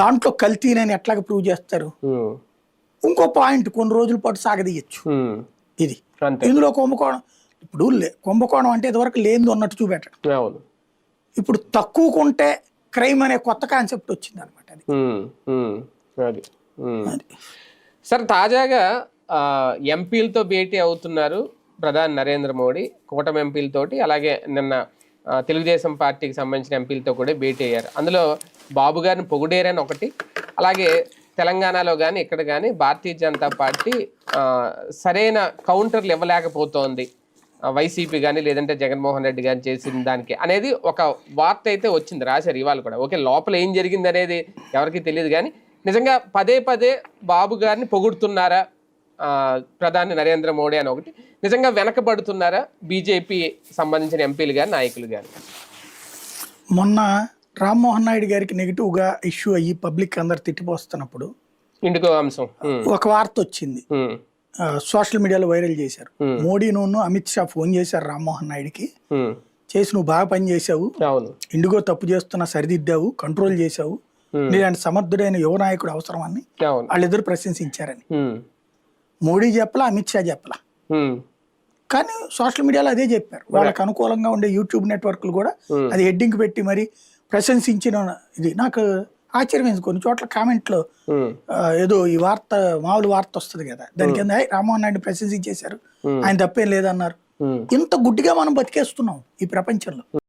దాంట్లో కల్తీనని ఎట్లాగ ప్రూవ్ చేస్తారు? ఇంకో పాయింట్ కొన్ని రోజుల పాటు సాగదీయచ్చు. ఇది. ఇందులో కుంభకోణం ఇప్పుడు కుంభకోణం అంటే ఇదివరకు లేనిది ఉన్నట్టు చూపెట్టడం. ఇప్పుడు తక్కువ కొంటే క్రైమ్ అనే కొత్త కాన్సెప్ట్ వచ్చింది అనమాట అది. సార్ తాజాగా ఎంపీలతో భేటీ అవుతున్నారు ప్రధాని నరేంద్ర మోడీ. కూటమి ఎంపీలతోటి అలాగే నిన్న తెలుగుదేశం పార్టీకి సంబంధించిన ఎంపీలతో కూడా భేటీ అయ్యారు. అందులో బాబు గారిని పొగిడేరని ఒకటి అలాగే తెలంగాణలో కానీ ఇక్కడ కానీ భారతీయ జనతా పార్టీ సరైన కౌంటర్లు ఇవ్వలేకపోతోంది. వైసీపీ కానీ లేదంటే జగన్మోహన్ రెడ్డి కానీ చేసిన దానికి అనేది ఒక వార్త అయితే వచ్చింది రాశారు ఇవాళ కూడా. ఓకే లోపల ఏం జరిగింది అనేది ఎవరికి తెలియదు కానీ నిజంగా పదే పదే బాబు గారిని పొగుడుతున్నారా ప్రధాని నరేంద్ర మోడీ అని ఒకటి నిజంగా వెనకబడుతున్నారా బీజేపీ సంబంధించిన ఎంపీలు కానీ నాయకులు కానీ మొన్న రామ్మోహన్ నాయుడు గారికి నెగిటివ్గా ఇష్యూ అయ్యి పబ్లిక్ అందరు తిట్టిపోస్తున్నప్పుడు ఒక వార్త వచ్చింది. సోషల్ మీడియాలో వైరల్ చేశారు. మోడీ నువ్వు అమిత్ షా ఫోన్ చేశారు రామ్మోహన్ నాయుడుకి. చేసి నువ్వు బాగా పని చేసావు ఇండిగో తప్పు చేస్తున్నా సరిదిద్దావు కంట్రోల్ చేసావు. నీలాంటి సమర్థుడైన యువ నాయకుడు అవసరమని అవును. వాళ్ళిద్దరు ప్రశంసించారని. మోడీ చెప్పలా అమిత్ షా చెప్పలా. కానీ సోషల్ మీడియాలో అదే చెప్పారు. వాళ్ళకి అనుకూలంగా ఉండే యూట్యూబ్ నెట్వర్క్లు కూడా. అది హెడ్డింగ్ పెట్టి మరి ప్రశంసించిన ఇది. నాకు ఆశ్చర్యం కొన్ని చోట్ల కామెంట్లో ఏదో ఈ వార్త మామూలు వార్త వస్తుంది కదా. దాని కింద "ఏయ్, రామ్మోహన్ నాయుడు ప్రశంసించేశారు. ఆయన తప్పేం లేదన్నారు. ఇంత గుడ్డిగా మనం బతికేస్తున్నాం ఈ ప్రపంచంలో.